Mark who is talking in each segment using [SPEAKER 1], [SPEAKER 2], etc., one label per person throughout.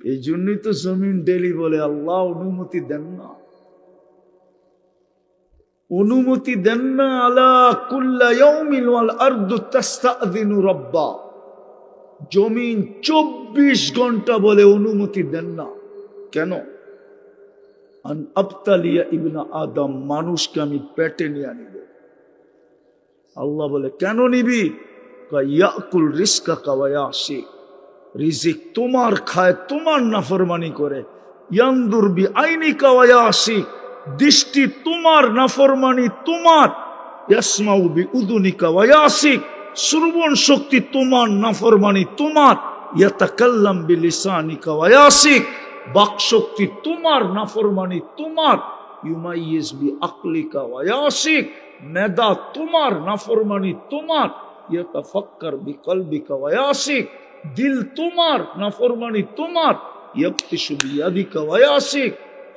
[SPEAKER 1] এই জন্যই তো জমিন ডেলি বলে, আল্লাহ অনুমতি দেন না। অনুমতি দেন না, আলা কুল্লা জমিন চব্বিশ ঘণ্টা বলে অনুমতি দেন না। কেন? আন আবতালিয়া ইবনা আদম, মানুষকে আমি পেটে নিয়ে নিব আল্লাহ বলে, কেন নিবি? ইয়াকুল রিস্কা কাওয়ায়া আসি রিজিক তোমার খায়, তোমার নাফরমানি করে। ইয়ান্দুর বি আইনি কাওয়ায়া আসি দৃষ্টি তোমার, নাফরমানি তোমার। ইয়াসমাউ বি উদুনি কাওয়ায়া আসি শ্রবণ শক্তি তোমার, নাফরমানি তোমার। তোমার, নাফরমানি তোমার। ইউমাইয়িজ বি আকলিকা মেদা তোমার, নাফরমানি তোমার। ইয়াতাফাক্কার বি কলবিকা ওয়ায়াসিক দিল তোমার, নাফরমানি তোমার।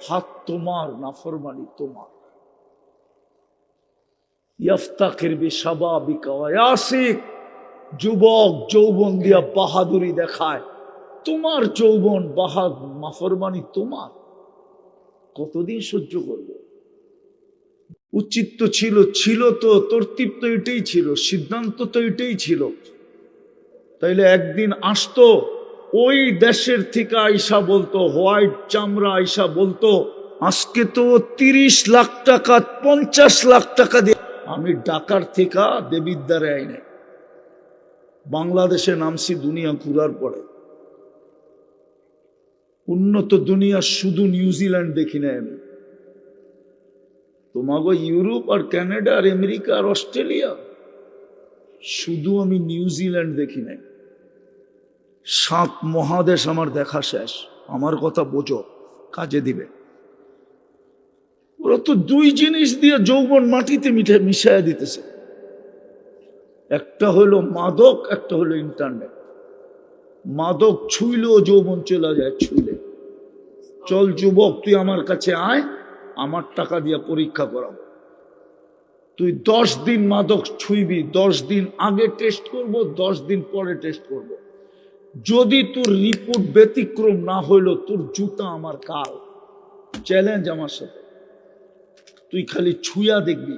[SPEAKER 1] হাত তোমার, নাফরমানি তোমার। ইয়াফতাকির বি যুবক যৌবন দিয়া বাহাদুরি দেখায়। তোমার যৌবন, বাহাদ মাফরমানি তোমার। কতদিন সহ্য করবে? উচিত ছিল ছিল তো তরতিব তো এটাই ছিল, সিদ্ধান্ত তো এটাই ছিল। তাইলে একদিন আসতো, ওই দেশের থেকে আইসা বলতো, হোয়াইট চামড়া আইসা বলতো, আজকে তো তিরিশ লাখ টাকা, পঞ্চাশ লাখ টাকা দিয়ে। আমি ডাকার থেকে দেবিদ্বারে আইনে। বাংলাদেশে নামছি দুনিয়া ঘুরার পরে। উন্নত দুনিয়া শুধু নিউজিল্যান্ড দেখি না আমি। তোমাকে ইউরোপ আর কানাডা আর আমেরিকা আর অস্ট্রেলিয়া, শুধু আমি নিউজিল্যান্ড দেখি নাই। সাত মহাদেশ আমার দেখা শেষ। আমার কথা বোঝো, কাজে দিবে। ওরা তো দুই জিনিস দিয়ে যৌবন মাটিতে মিঠে মিশাইয়া দিতেছে। একটা হলো মাদক, একটা হলো ইন্টারনেট। মাদক ছুইলেও যৌবন চলে যায় ছুইলে। চল যুবক, তুই আমার কাছে আয়, আমার টাকা দিয়ে পরীক্ষা করাবো তুই দশ দিন মাদক ছুইবি, দশ দিন আগে টেস্ট করব, দশ দিন পরে টেস্ট করব। যদি তোর রিপোর্ট ব্যতিক্রম না হইল, তোর জুতা আমার কাল। চ্যালেঞ্জ আমার সাথে। তুই খালি ছুঁয়া দেখবি,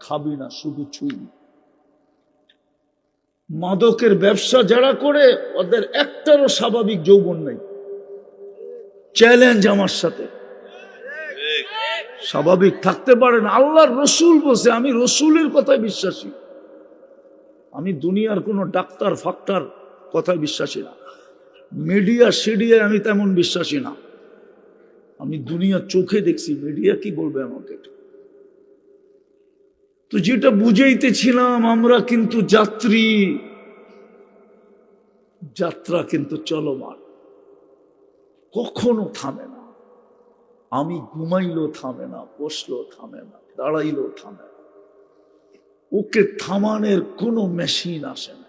[SPEAKER 1] খাবি না, শুধু ছুঁইবি। মাদকের ব্যবসা যারা করে, ওদের একটারও স্বাভাবিক যৌবন নেই। চ্যালেঞ্জ আমার সাথে। স্বাভাবিক থাকতে পারে না। আল্লাহর রসুল বসে আমি রসুলের কথায় বিশ্বাসী। আমি দুনিয়ার কোনো ডাক্তার, ফাক্তার কথায় বিশ্বাসী না। মিডিয়া, সিডিয়ায় আমি তেমন বিশ্বাসী না। আমি দুনিয়া চোখে দেখছি, মিডিয়া কি বলবে আমাকে? তো যেটা বুঝাইতেছিলাম, আমরা কিন্তু যাত্রী। যাত্রা কিন্তু চলমান। কখনো থামে না। আমি ঘুমাইলেও থামে না, বসলেও থামে না, দাঁড়াইলেও থামে না। ওকে থামানের কোনো মেশিন আসে না।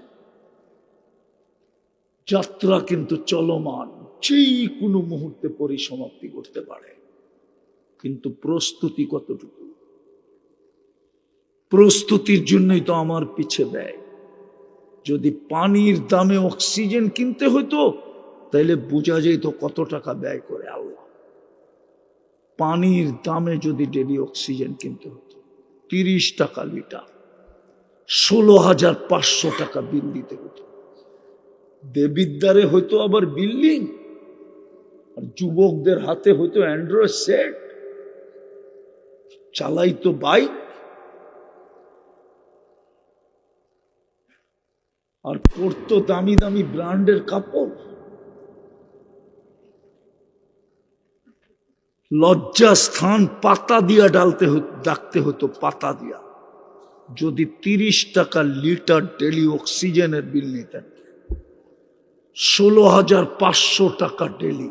[SPEAKER 1] যাত্রা কিন্তু চলমান, যেই কোনো মুহূর্তে পরিসমাপ্তি করতে পারে। কিন্তু প্রস্তুতি কতটুকু? প্রস্তুতির জন্যই তো আমার পিছে ব্যয়। যদি পানির দামে অক্সিজেন কিনতে হতো তাইলে বোঝা যেত কত টাকা ব্যয় করে আল্লাহ। পানির দামে যদি ডেলি অক্সিজেন কিনতে হতো, তিরিশ টাকা লিটার, ষোলো হাজার পাঁচশো টাকা বিল দিতে হতো। দেবিদ্বারে হয়তো আবার বিল্ডিং, আর যুবকদের হাতে হয়তো অ্যান্ড্রয়েড সেট চালাইতো বাইক আর পরতো দামি দামি ব্র্যান্ডের কাপড়। লজ্জা স্থান পাতা দিয়া ডালতে ডাকতে হতো পাতা দিয়া। যদি তিরিশ টাকা লিটার ডেলি অক্সিজেনের বিল নিতেন। ষোলো হাজার পাঁচশো টাকা ডেলি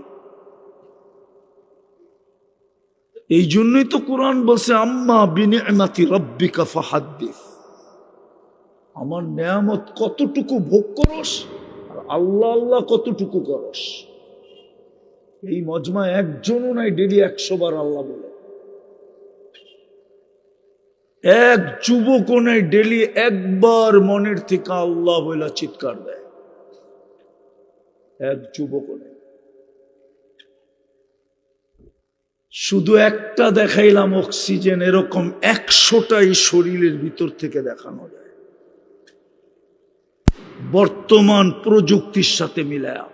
[SPEAKER 1] এই জন্যই তো কোরআন বলছে, আম্মা বিনিমাতি রব্বিকা ফাহাদ্দিস আমার নেয়ামত কতটুকু ভোগ করস, আর আল্লাহ আল্লাহ কতটুকু করস। এই মজমা একজনও নাই ডেলি একশো বার আল্লাহ বলে। এক যুবকও নাই ডেলি একবার মনের থেকে আল্লাহ বলে চিৎকার দেয়। এক যুবকও নেই। শুধু একটা দেখাইলাম অক্সিজেন, এরকম একশোটাই শরীরের ভিতর থেকে দেখানো যায়। বর্তমান প্রযুক্তির সাথে মিলায়া।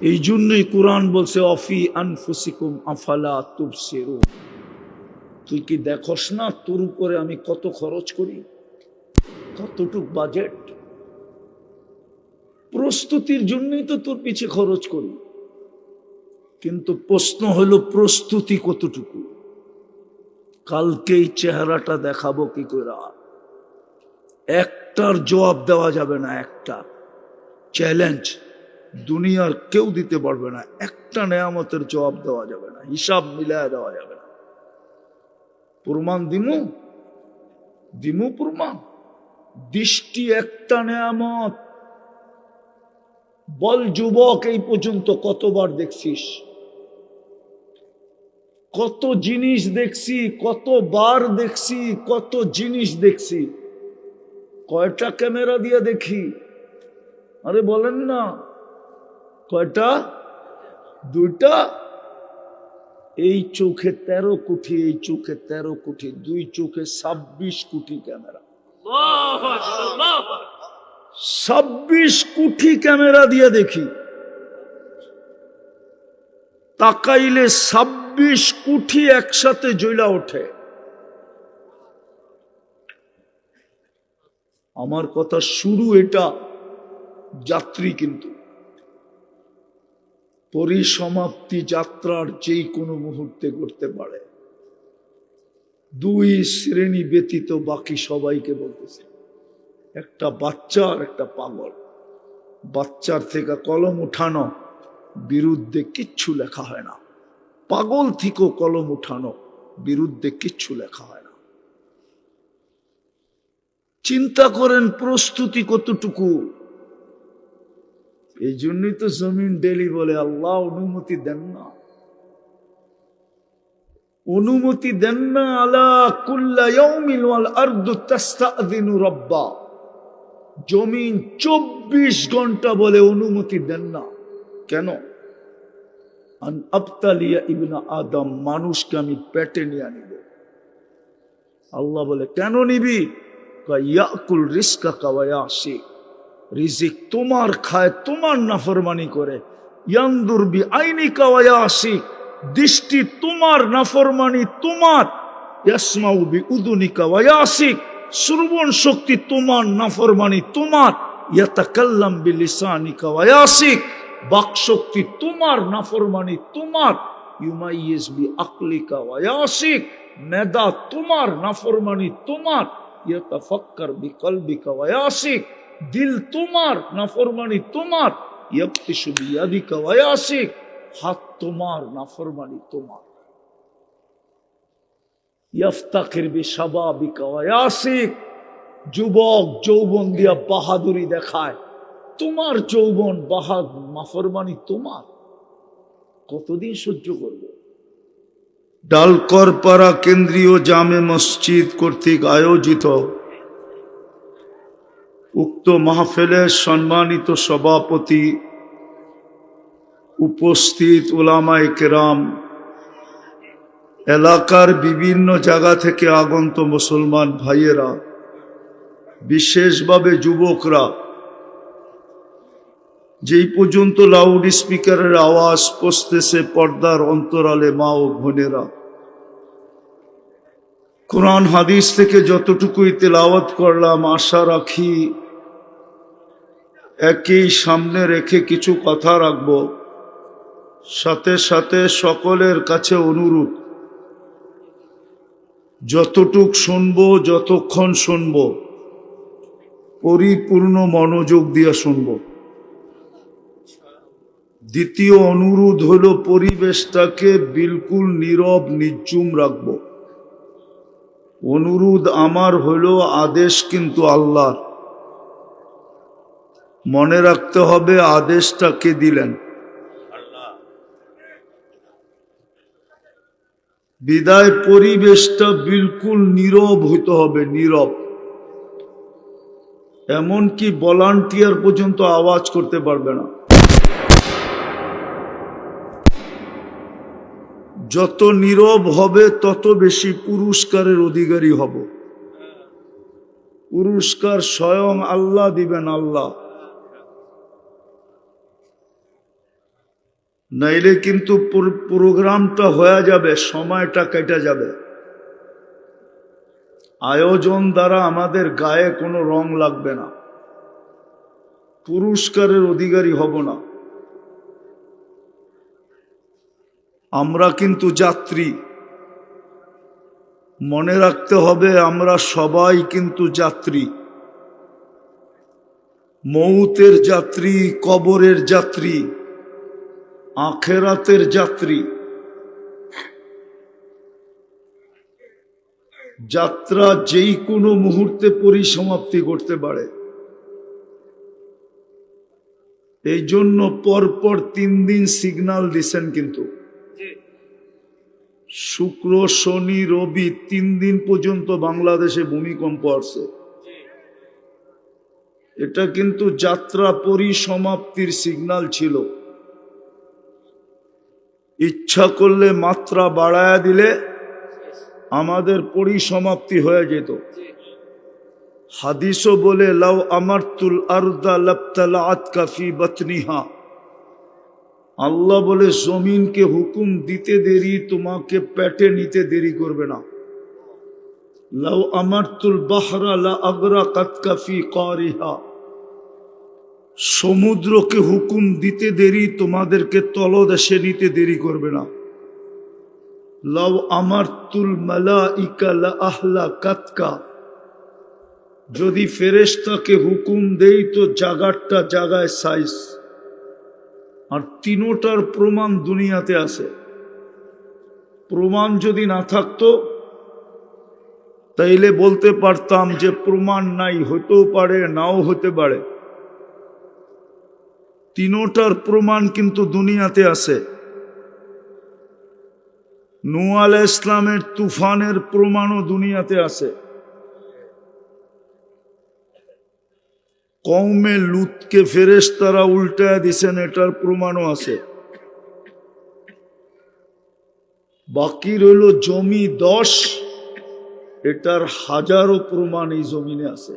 [SPEAKER 1] এই জন্যই কোরআন বলছে, অফি আনফুসিকুম আফালা তুবসিরুন। তুই কি দেখস না তোর উপরে আমি কত খরচ করি? কতটুক বাজেট? প্রস্তুতির জন্যই তো তোর পিছে খরচ করি। কিন্তু প্রশ্ন হলো প্রস্তুতি কতটুকু? কালকেই চেহারাটা দেখাবো কি করে একটার জবাব দেওয়া যাবে না একটা। চ্যালেঞ্জ দুনিয়ার কেউ দিতে পারবে না। একটা নেয়ামতের জবাব দেওয়া যাবে না। হিসাব মিলায় দেওয়া যাবে না। প্রমাণ দিমু? দিমু প্রমাণ। দৃষ্টি একটা নেয়ামত। বল যুবক, এই পর্যন্ত কতবার দেখছিস? কত জিনিস দেখছি, কতবার দেখছি, কত জিনিস দেখছি। কয়টা ক্যামেরা দিয়ে দেখি? আরে বলেন না। কয়টা? দুইটা? এই চোখে তেরো কোটি, এই চোখে তেরো কোটি, দুই চোখে ছাব্বিশ কোটি ক্যামেরা। ছাব্বিশ কোটি ক্যামেরা দিয়ে দেখি। তাকাইলে ছাব্বিশ কোটি একসাথে জইলা ওঠে। আমার কথা শুরু এটা যাত্রী কিন্তু। পরিসমাপ্তি যাত্রার যেই কোনো মুহূর্তে করতে পারে। দুই শ্রেণি ব্যতীত বাকি সবাইকে বলতেছে। একটা বাচ্চা আর একটা পাগল। বাচ্চার থেকে কলম উঠানো বিরুদ্ধে কিচ্ছু লেখা হয় না। পাগল থেকেও কলম উঠানো বিরুদ্ধে কিচ্ছু লেখা হয় না। চিন্তা করেন প্রস্তুতি কতটুকু? এই জন্যই তো জমিন ডেলি বলে, আল্লাহ অনুমতি দেন না। অনুমতি দেন না, আলা কুল্লা ইয়াউমিন ওয়াল আরদু তাস্তাযিনু রাব্বা। জমিন চব্বিশ ঘণ্টা বলে অনুমতি দেন না। কেন? আন আবতালিয়া ইবনা আদম, মানুষকে আমি পেটে নিয়ে নিব আল্লাহ বলে, কেন নিবি? ইয়াকুল রিস্কা কাওয়ায়া আসে রিজিক তোমার খায়, তোমার নাফরমানি করে। ইয়ান্দুর বি আইনি কাওয়ায়া আসি দৃষ্টি তোমার, নাফরমানি তোমার। ইয়াসমাউ বি উদুনি কাওয়ায়া আসি শ্রবণ শক্তি তোমার নাফরমানি, তোমার ইয়াতাকাল্লাম বি লিসানি কাওয়ায়া আসি বাক শক্তি তোমার নাফরমানি, তোমার ইউমাইয়িজ বি আকলিকা ওয়া আসি মেদা তোমার নাফরমানি, তোমার ইয়াতাফাক্কার বি কলবিকা ওয়া আসি দিল তোমার নাফরমানি, তোমার ইয়াবতিশু বিয়াদিকা ওয়া ইয়াসিক। হাত তোমার নাফরমানি, তোমার। যুবক যৌবন দিয়া বাহাদুরি দেখায়। তোমার যৌবন বাহাদ নাফরমানি তোমার। কতদিন সহ্য করবে? ডালকরপাড়া কেন্দ্রীয় জামে মসজিদ কর্তৃক আয়োজিত উক্ত মাহফিলের সম্মানিত সভাপতি উপস্থিত ওলামায়ে কেরাম এলাকার বিভিন্ন জায়গা থেকে আগন্ত মুসলমান ভাইয়েরা, বিশেষভাবে যুবকরা, যেই পর্যন্ত লাউড স্পিকারের আওয়াজ পৌঁছতেছে পর্দার অন্তরালে মা ও বোনেরা। কোরআন হাদিস থেকে যতটুকুই তেলাওয়াত করলাম, আশা রাখি একই সামনে রেখে কিছু কথা রাখব। সাথে সাথে সকলের কাছে অনুরোধ যতটুক শুনব, যতক্ষণ শুনব, পরিপূর্ণ মনোযোগ দিয়ে শুনব। দ্বিতীয় অনুরোধ হলো পরিবেশটাকে বিলকুল নীরব, নির্জুম রাখব। অনুরোধ আমার হলো আদেশ কিন্তু আল্লাহর। মনে রাখতে হবে আদেশটাকে দিলেন? বিদায় পরিবেশটা বিলকুল নীরব হইতে হবে, নীরব। এমনকি ভলান্টিয়ার পর্যন্ত আওয়াজ করতে পারবে না। যত নীরব হবে, তত বেশি পুরস্কারের অধিকারী হব। পুরস্কার স্বয়ং আল্লাহ দিবেন আল্লাহ। নাইলে কিন্তু প্রোগ্রামটা হয়ে যাবে, সময়টা কেটে যাবে। আয়োজন দ্বারা আমাদের গায়ে কোনো রং লাগবে না। পুরস্কারের অধিকারী হব না। আমরা কিন্তু যাত্রী। মনে রাখতে হবে, আমরা সবাই কিন্তু যাত্রী। মৌতের যাত্রী, কবরের যাত্রী। আখেরাতের যাত্রী। যাত্রা যেই কোনো মুহূর্তে পরিসমাপ্তি করতে পারে। এই জন্য পরপর তিন দিন সিগনাল দিছেন কিন্তু। শুক্র শনি রবি তিন দিন পর্যন্ত বাংলাদেশে ভূমিকম্প আসছে। এটা কিন্তু যাত্রা পরিসমাপ্তির সিগনাল ছিল। ইচ্ছা করলে মাত্রা বাড়ায়া দিলে আমাদের পরিসমাপ্তি হয়ে যেত। হাদিসও বলে, লাউ আমারতুল আরদা লাপ্তালা বতনিহা। আল্লাহ বলে, জমিনকে হুকুম দিতে দেরি, তোমাকে পেটে নিতে দেরি করবে না। লাউ আমারতুল বাহরা লা আগরা কাতকাফি কারিহা। সমুদ্রকে হুকুম দিতে দেরি, তোমাদেরকে তলদেশে নিতে দেরি করবে না। লাউ আমারতুল মালা ইকা লা আহলা কাতকা যদি ফেরেশতাকে হুকুম দেই, তো জাগারটা জাগায় সাইজ। আর তিনোটার প্রমাণ দুনিয়াতে আছে। প্রমাণ যদি না থাকতো, তাইলে বলতে পারতাম যে প্রমাণ নাই, হতেও পারে, নাও হতে পারে। তিনোটার প্রমাণ কিন্তু দুনিয়াতে আছে। নু আলাহ ইসলামের তুফানের প্রমাণও দুনিয়াতে আছে। কৌমে লুতকে ফেরেস তারা উল্টায় দিছেন, এটার প্রমাণও আছে। বাকি রইল জমি দশ, এটার হাজারো প্রমাণ এই জমিনে আছে।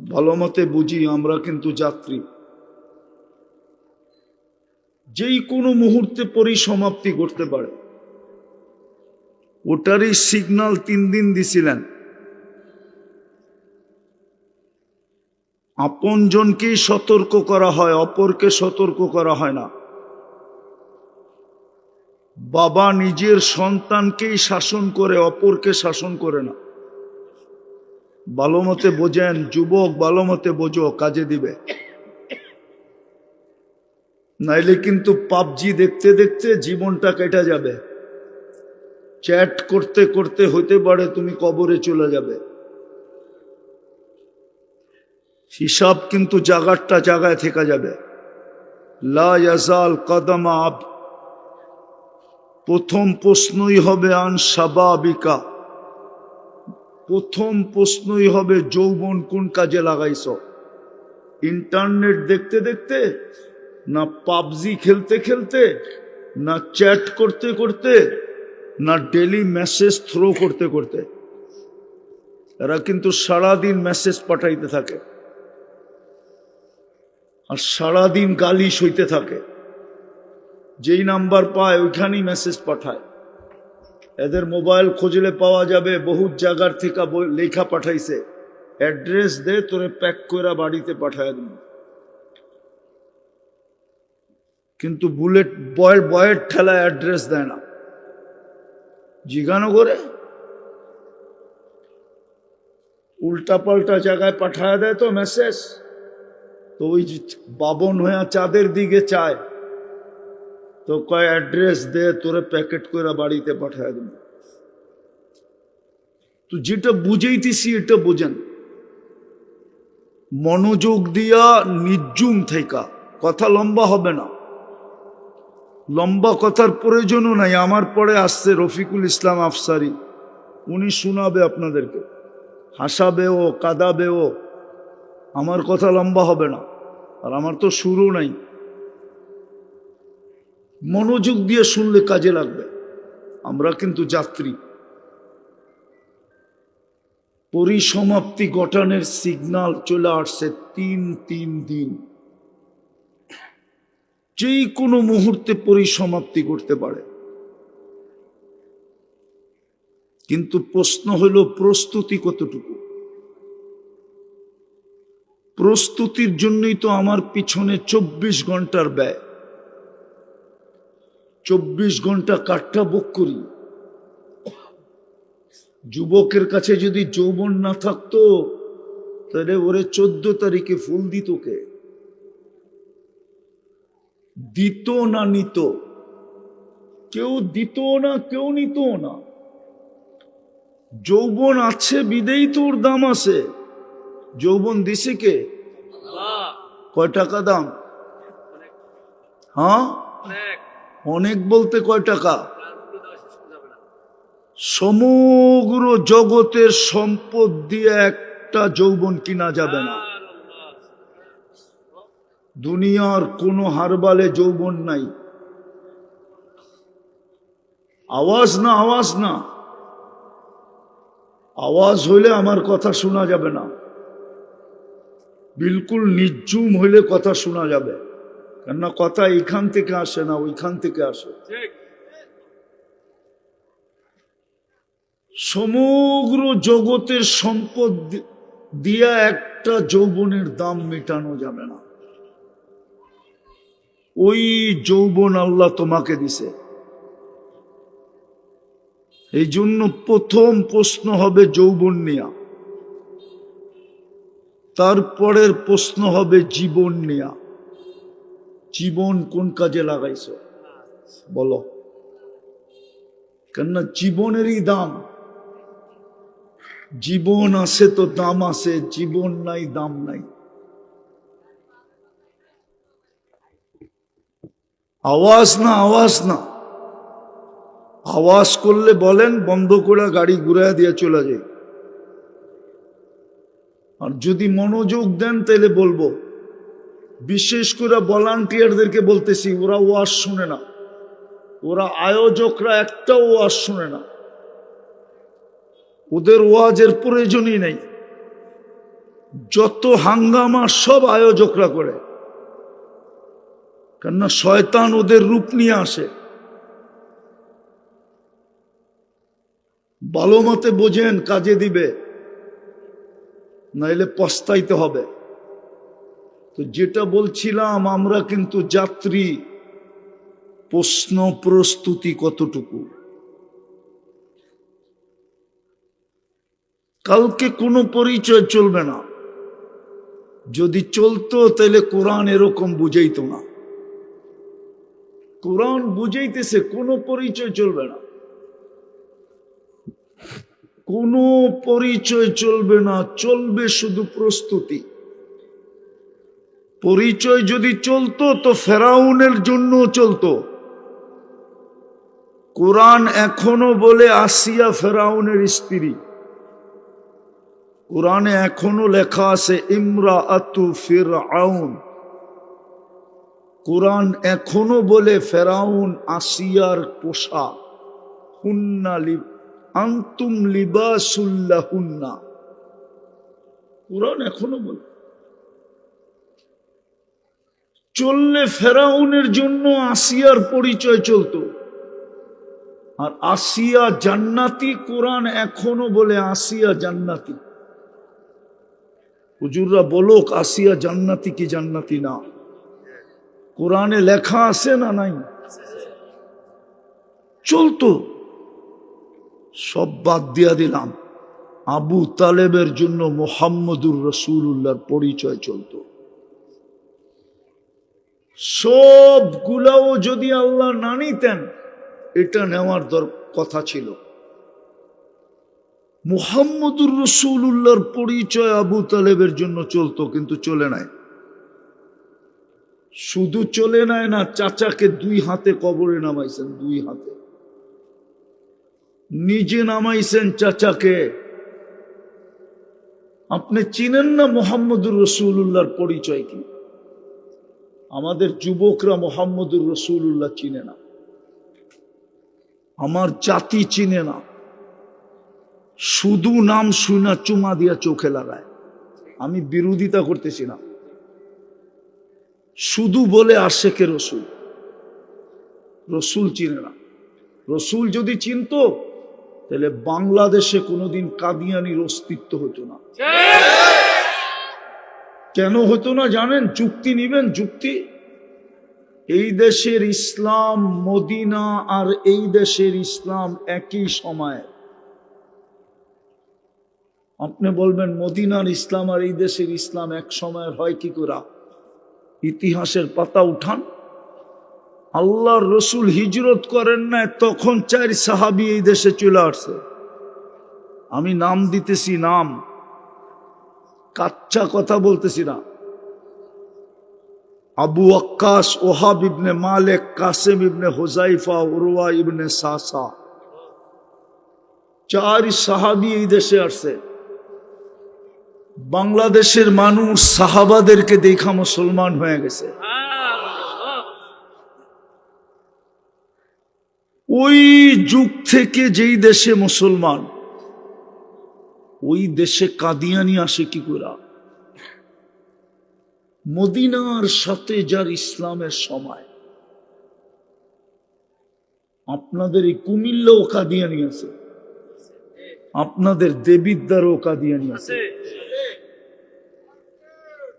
[SPEAKER 1] ভালো মতে বুঝি, আমরা কিন্তু যাত্রী। যেই কোনো মুহূর্তে পরিসমাপ্তি করতে পারে। ওটারই সিগনাল তিন দিন দিছিলেন। আপনজনকেই সতর্ক করা হয়, অপরকে সতর্ক করা হয় না। বাবা নিজের সন্তানকেই শাসন করে, অপরকে শাসন করে না। ভালো মতে বোঝেন, যুবক ভালো মতে বোঝো, কাজে দিবে। নাইলে কিন্তু পাবজি দেখতে দেখতে জীবনটা কেটে যাবে। চ্যাট করতে করতে হতে পারে তুমি কবরে চলে যাবে। হিসাব কিন্তু জাগারটা জাগায় থেকে যাবে। লা ইয়াজাল কদমা আব। প্রথম প্রশ্নই হবে আন স্বাভাবিকা প্রথম প্রশ্নই হবে যৌবন কোন কাজে লাগাইছ। ইন্টারনেট দেখতে দেখতে না পাবজি খেলতে খেলতে, না চ্যাট করতে করতে, না ডেলি মেসেজ থ্রো করতে করতে। এরা কিন্তু সারাদিন মেসেজ পাঠাইতে থাকে। আর সারাদিন গালি সইতে থাকে। যেই নাম্বার পায়, ওইখানেই মেসেজ পাঠায়। এদের মোবাইল খুঁজলে পাওয়া যাবে, বহুত জায়গার থেকে লেখা পাঠাইছে। অ্যাড্রেস দে, তোরে প্যাক করে বাড়িতে পাঠায় দিন কিন্তু বুলেট বয়ের বয়ের ঠেলায় অ্যাড্রেস দেয় না। জিজ্ঞানো করে উল্টা পাল্টা জায়গায় পাঠায় দেয় তো মেসেজ তো ওই বাবন হয়ে চাঁদের দিকে চায়। তো কয়, অ্যাড্রেস দে, তোরে প্যাকেট করে বাড়িতে পাঠায় দেব। তো যেটা বুঝাইতেছি, এটা বোঝেন। মনোযোগ দিয়া নির্জুম থেকা কথা লম্বা হবে না। লম্বা কথার প্রয়োজনও নাই। আমার পরে আসছে রফিকুল ইসলাম আফসারি। উনি শোনাবে আপনাদেরকে। হাসাবেও, কাঁদাবেও। আমার কথা লম্বা হবে না। আর আমার তো শুরু নাই। মনোযোগ দিয়ে শুনলে কাজে লাগবে। আমরা কিন্তু যাত্রী। পরিসমাপ্তি গঠনের সিগনাল চলে আসছে তিন তিন দিন। যেই কোনো মুহূর্তে পরিসমাপ্তি করতে পারে। কিন্তু প্রশ্ন হল, প্রস্তুতি কতটুকু? প্রস্তুতির জন্যই তো আমার পিছনে চব্বিশ ঘণ্টার ব্যয়। চব্বিশ ঘণ্টা কাঠটা বুক করি। যুবকের কাছে যদি যৌবন না থাকতো, তাহলে ওরে চোদ্দ তারিখে ফুল দিত কে? দিত না নিত। কেউ দিত না, কেউ নিত না। যৌবন আছে, বিদেই তোর দাম আছে। যৌবন দিছে কে? কয় টাকা দাম? হ্যাঁ? অনেক বলতে কয় টাকা? সমগ্র জগতের সম্পদ দিয়ে একটা যৌবন কিনা যাবে না। দুনিয়ার কোনো হারবালে যৌবন নাই। আওয়াজ না আওয়াজ না। আওয়াজ হইলে আমার কথা শোনা যাবে না। বিলকুল নির্জুম হইলে কথা শোনা যাবে। কেননা কথা এখান থেকে আসে না, ওইখান থেকে আসে। সমগ্র জগতের সম্পদ দিয়া একটা যৌবনের দাম মেটানো যাবে না। ওই যৌবন আল্লাহ তোমাকে দিছে। এই জন্য প্রথম প্রশ্ন হবে যৌবন নিয়া। তারপরের প্রশ্ন হবে জীবন নেয়া। জীবন কোন কাজে লাগাইছ? বলো। কেননা জীবনেরই দাম। জীবন আছে তো দাম আছে, জীবন নাই, দাম নাই। আওয়াজ না আওয়াজ না। আওয়াজ করলে বলেন, বন্ধ করে গাড়ি ঘুরাইয়া দিয়ে চলে যায় আর যদি মনোযোগ দেন তাহলে বলব। বিশেষ করে ভলান্টিয়ারদেরকে বলতেছি, ওরা ওয়াজ শুনে না। ওরা আয়োজকরা একটাও ওয়াজ শুনে না। ওদের ওয়াজের প্রয়োজনই নেই। যত হাঙ্গামা সব আয়োজকরা করে। কেননা শয়তান ওদের রূপ নিয়ে আসে। ভালো মতে বোঝেন, কাজে দিবে। নাইলে পস্তাইতে হবে। তো যেটা বলছিলাম, আমরা কিন্তু যাত্রী, প্রশ্ন প্রস্তুতি কতটুকু? কালকে কোনো পরিচয় চলবে না। যদি চলতো, তাহলে কোরআন এরকম বুঝাইতো না। কোরআন বুঝাইতেছে, কোনো পরিচয় চলবে না। কোনো পরিচয় চলবে না, চলবে শুধু প্রস্তুতি। পরিচয় যদি চলতো, তো ফেরাউনের জন্য চলতো। কোরআন এখনও বলে আসিয়া ফেরাউনের স্ত্রী। কোরআনে এখনও লেখা আছে ইমরা আতু ফির আউন কোরআন এখনও বলে ফেরাউন আসিয়ার পোশাক। আন্তুম হুন্না কোরআন এখনও বলে। চললে ফেরাউনের জন্য আসিয়ার পরিচয় চলতো। আর আসিয়া জান্নাতি, কোরআন এখনও বলে আসিয়া জান্নাতি। হুজুররা বলুক, আসিয়া জান্নাতি কি জান্নাতি না? কোরআনে লেখা আছে না নাই? চলতো সব বাদ দিয়া দিলাম। আবু তালেবের জন্য মোহাম্মদুর রসুল্লাহর পরিচয় চলতো সবগুলাও যদি আল্লাহ না নিতেন, এটা নেওয়ার দর, কথা ছিল। মুহাম্মদুর রসুল্লাহর পরিচয় আবু তালেবের জন্য চলতো কিন্তু চলে নাই। শুধু চলে নাই না, চাচাকে দুই হাতে কবরে নামাইছেন, দুই হাতে। নিজে নামাইছেন চাচাকে। আপনি চিনেন না মোহাম্মদুর রসুল্লাহর পরিচয় কি? আমাদের যুবকরা মোহাম্মদুর রসুল্লাহ চিনে না। আমার জাতি চিনে না। শুধু নাম শুনা চুমা দিয়া চোখে লাগায়। আমি বিরোধিতা করতেছি না। শুধু বলে আশেকে রসুল। রসুল চিনে না। রসুল যদি চিনত, তাহলে বাংলাদেশে কোনোদিন কাদিয়ানির অস্তিত্ব হতো না। কেন হতো না জানেন? যুক্তি নিবেন, যুক্তি। এই দেশের ইসলাম মদিনা আর এই দেশের ইসলাম একই সময়ে। আপনি বলবেন, মদিনার ইসলাম আর এই দেশের ইসলাম এক সময়ের হয় কি করে? ইতিহাসের পাতা উঠান। আল্লাহর রসুল হিজরত করেন না তখন চার সাহাবি এই দেশে চলে আসছে। আমি নাম দিতেছি নাম, কাচ্চা কথা বলতেছি না। আবু আক্কাস ওহাব ইবনে মালেক, কাসেম ইবনে হোজাইফা উরওয়া ইবনে সাসা। চার সাহাবি এই দেশে আসছে। বাংলাদেশের মানুষ সাহাবাদেরকে দেখা মুসলমান হয়ে গেছে। ওই যুগ থেকে যেই দেশে মুসলমান, ওই দেশে কাদিয়ানি আসে কি করে? মদিনার সাথে যার ইসলামের সময়। আপনাদের এই কুমিল্লাও কাদিয়ানি আছে। আপনাদের দেবিদ্বারও কাদিয়ানি আছে।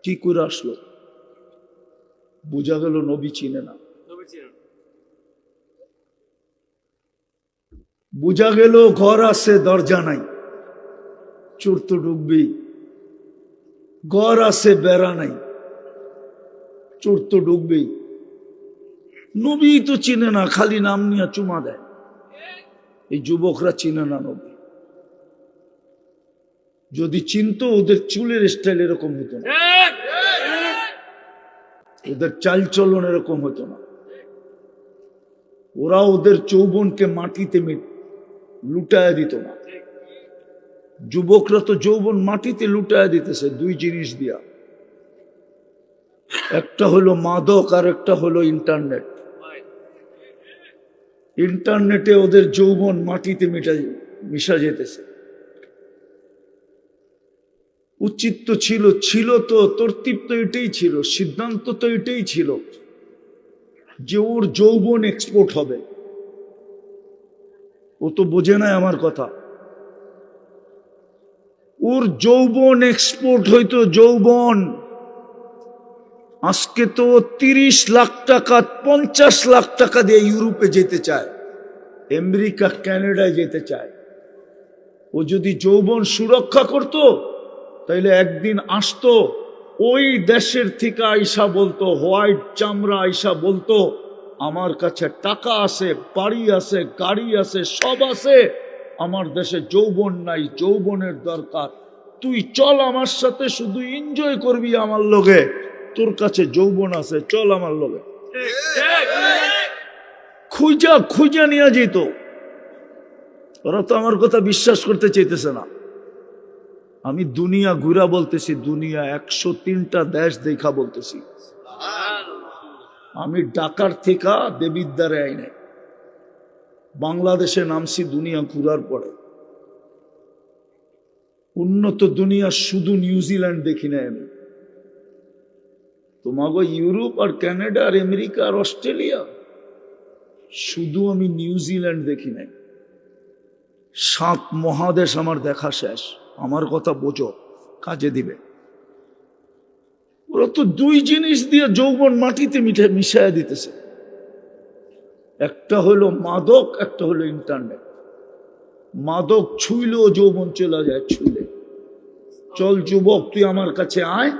[SPEAKER 1] কি করে আসলো? বোঝা গেল নবী চিনে না। বোঝা গেল ঘর আছে দরজা নাই। চোর তো ঢুকবেই ঘর আছে বেড়া নাই। চোর তো ঢুকবেই নবী তো চিনে না খালি নাম নিয়ে চুমা দেয়। এই যুবকরা চিনে না নবী। যদি চিনতো ওদের চুলের স্টাইল এরকম হতো না। ওদের চালচলন এরকম হতো না। ওরা ওদের চৌবনকে মাটিতে মিট লুটায় দিত না। যুবকরা তো যৌবন মাটিতে লুটায় দিতেছে দুই জিনিস দিয়া। একটা হলো মাদক আর একটা হলো ইন্টারনেট। ইন্টারনেটে ওদের যৌবন মাটিতে মিটা মিশা যেতেছে। উচিত তো ছিল ছিল তো, তরতিব তো এটাই ছিল, সিদ্ধান্ত তো এটাই ছিল যে ওর যৌবন এক্সপোর্ট হবে। ও তো বোঝে না আমার কথা। ওর যৌবন এক্সপোর্ট হইতো, যৌবন। আজকে তো তিরিশ লাখ টাকা, পঞ্চাশ লাখ টাকা দিয়ে ইউরোপে যেতে চায়, আমেরিকা, ক্যানাডায় যেতে চায়। ও যদি যৌবন সুরক্ষা করত তাইলে একদিন আসতো, ওই দেশের থেকে আইসা বলতো, হোয়াইট চামড়া আইসা বলতো, আমার কাছে টাকা আছে, বাড়ি আছে, গাড়ি আছে, সব আছে, আমার দেশে যৌবন নাই, যৌবনের দরকার। তুই চল আমার সাথে, শুধু এনজয় করবি আমার লগে। তোর কাছে যৌবন আছে, চল আমার লগে। খুঁজা খুঁজা নিয়ে যেত। ওরা তো আমার কথা বিশ্বাস করতে চাইতেছে না। আমি দুনিয়া ঘুরা বলতেছি, দুনিয়া একশো তিনটা দেশ দেখা বলতেছি। আমি ডাকার থেকে দেবিদ্বারে আইনে বাংলাদেশে নামছি দুনিয়া ঘুরার পরে। উন্নত দুনিয়া শুধু নিউজিল্যান্ড দেখি নাই আমি। তোমাকে ইউরোপ আর কানাডা আর আমেরিকা আর অস্ট্রেলিয়া শুধু আমি নিউজিল্যান্ড দেখি নাই। সাত মহাদেশ আমার দেখা শেষ। আমার কথা বোঝো, কাজে দিবে। ওরা তো দুই জিনিস দিয়ে যৌবন মাটিতে মিঠে মিশাইয়া দিতেছে। একটা হলো মাদক, একটা হলো ইন্টারনেট। মাদক ছুইলেও যৌবন চলে যায় ছুইলে। চল যুবক, তুই আমার কাছে আয়,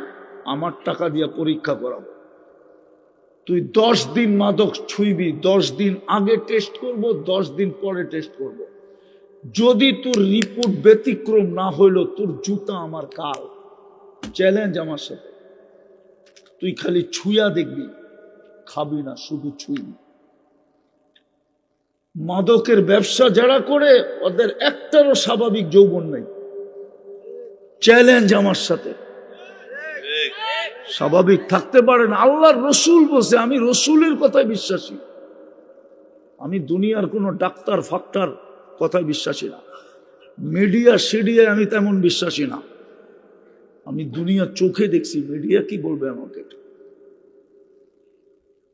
[SPEAKER 1] আমার টাকা দিয়ে পরীক্ষা করাবো। তুই দশ দিন মাদক ছুঁইবি, দশ দিন আগে টেস্ট করব, দশ দিন পরে টেস্ট করব। যদি তোর রিপোর্ট ব্যতিক্রম না হইল, তোর জুতা আমার কাল। চ্যালেঞ্জ আমার সাথে। তুই খালি ছুঁয়া দেখবি, খাবি না, শুধু ছুঁইবি। মাদকের ব্যবসা যারা করে, ওদের একটারও স্বাভাবিক যৌবন নেই। চ্যালেঞ্জ আমার সাথে। স্বাভাবিক থাকতে পারে না। আল্লাহর রসুল বসে আমি রসুলের কথায় বিশ্বাসী। আমি দুনিয়ার কোনো ডাক্তার, ফাক্তার কথায় বিশ্বাসী না। মিডিয়া সিডিয়ায় আমি তেমন বিশ্বাসী না। আমি দুনিয়া চোখে দেখছি, মিডিয়া কি বলবে আমাকে?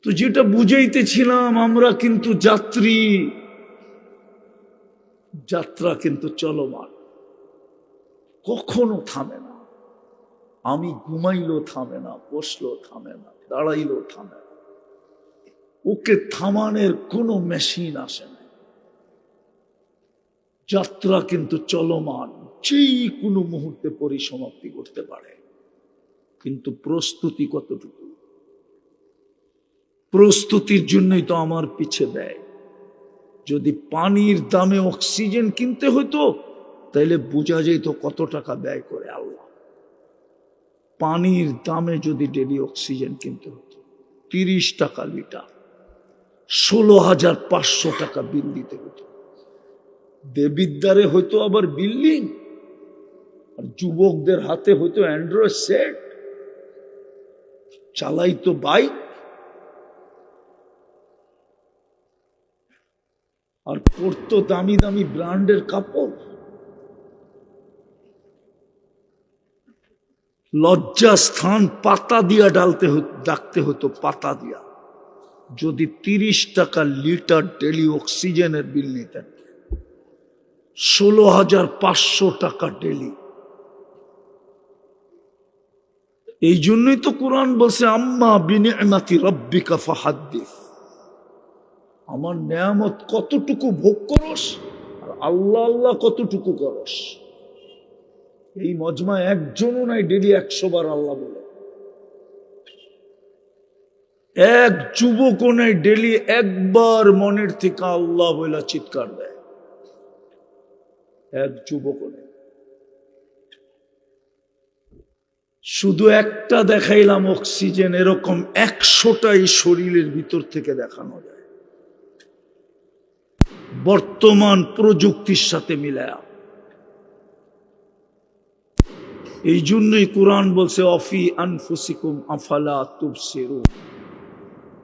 [SPEAKER 1] তো যেটা বুঝাইতেছিলাম, আমরা কিন্তু যাত্রী। যাত্রা কিন্তু চলমান। কখনো থামে না। আমি ঘুমাইলো থামে না বসল থামে না দাঁড়াইলো থামে না। ওকে থামানোর কোনো মেশিন আসে না। যাত্রা কিন্তু চলমান, যেই কোনো মুহূর্তে পরিসমাপ্তি করতে পারে। কিন্তু প্রস্তুতি কতটুকু? প্রস্তুতির জন্যই তো আমার পিছে দেয় যদি পানির দামে অক্সিজেন কিনতে হতো তাইলে বোঝা যেত কত টাকা ব্যয় করে আল্লাহ। পানির দামে যদি ডেলি অক্সিজেন কিনতে হতো, তিরিশ টাকা লিটার, ষোলো হাজার পাঁচশো টাকা বিল দিতে হতো। দেবিদ্বারে হয়তো আবার বিল্ডিং, আর যুবকদের হাতে হয়তো অ্যান্ড্রয়েড সেট, চালাইতো বাইক। আর পরতো দামি দামি ব্র্যান্ডের কাপড়। লজ্জা স্থান পাতা দিয়া ডালতে ডাকতে হতো পাতা দিয়া। যদি তিরিশ টাকা লিটার ডেলি অক্সিজেনের বিল নিতেন। ষোলো হাজার পাঁচশো টাকা ডেলি এই জন্যই তো কোরআন বলছে, আম্মা বিনিমাতি রব্বিকা ফাহাদ্দিস। আমার নেয়ামত কতটুকু ভোগ করস, আর আল্লাহ আল্লাহ কতটুকু করস। এই মজমা একজনও নাই ডেলি একশো বার আল্লাহ বলে। এক যুবকও নাই ডেলি একবার মনের থেকে আল্লাহ বলে চিৎকার দেয়। এক যুবকও নেই। শুধু একটা দেখাইলাম অক্সিজেন, এরকম একশোটাই শরীরের ভিতর থেকে দেখানো যায়। বর্তমান প্রযুক্তির সাথে মিলায়া। এই জন্যই কোরআন বলছে, অফি আনফুসিকুম আফালা তুবসিরু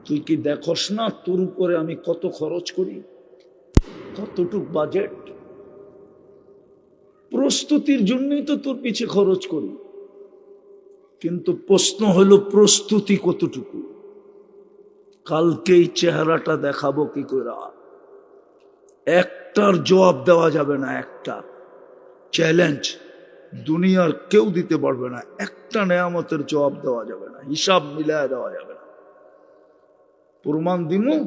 [SPEAKER 1] তুই কি দেখস না তোর উপরে আমি কত খরচ করি? কতটুক বাজেট? প্রস্তুতির জন্যই তো তোর পিছে খরচ করি। কিন্তু প্রশ্ন হলো প্রস্তুতি কতটুকু? কালকেই চেহারাটা দেখাবো কি করে? একটার জবাব দেওয়া যাবে না, একটা। চ্যালেঞ্জ, দুনিয়ার কেউ দিতে পারবে না। একটা নেয়ামতের জবাব দেওয়া যাবে না, হিসাব মিলায় দেওয়া যাবে না। প্রমাণ দিমু?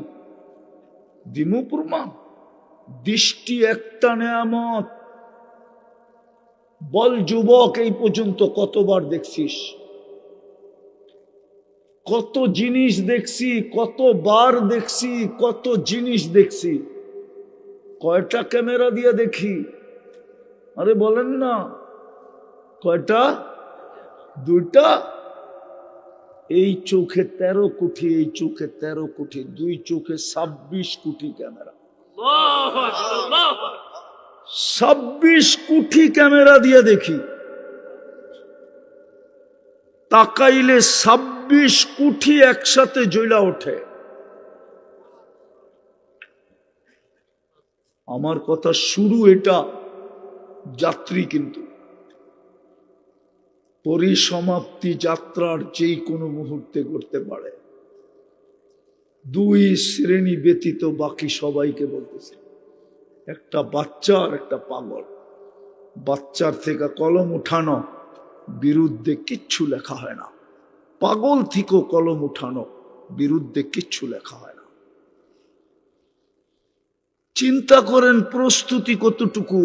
[SPEAKER 1] দিমু প্রমাণ। দৃষ্টি একটা নেয়ামত। বল যুবক, এই পর্যন্ত কতবার দেখছিস? কত জিনিস দেখছি, কতবার দেখছি, কত জিনিস দেখছি। কয়টা ক্যামেরা দিয়ে দেখি? আরে বলেন না। কয়টা? দুইটা? এই চোখে তেরো কোটি, এই চোখে তেরো কোটি, দুই চোখে ছাব্বিশ কোটি ক্যামেরা। ছাব্বিশ কোটি ক্যামেরা দিয়ে দেখি। তাকাইলে ছাব্বিশ কোটি একসাথে জৈলা ওঠে। আমার কথা শুরু এটা, যাত্রী কিন্তু। পরিসমাপ্তি যাত্রার যেই কোনো মুহূর্তে করতে পারে। দুই শ্রেণি ব্যতীত বাকি সবাইকে বলতেছে। একটা বাচ্চা আর একটা পাগল। বাচ্চার থেকে কলম উঠানো বিরুদ্ধে কিচ্ছু লেখা হয় না। পাগল থেকেও কলম উঠানো বিরুদ্ধে কিচ্ছু লেখা হয় না। চিন্তা করেন প্রস্তুতি কতটুকু?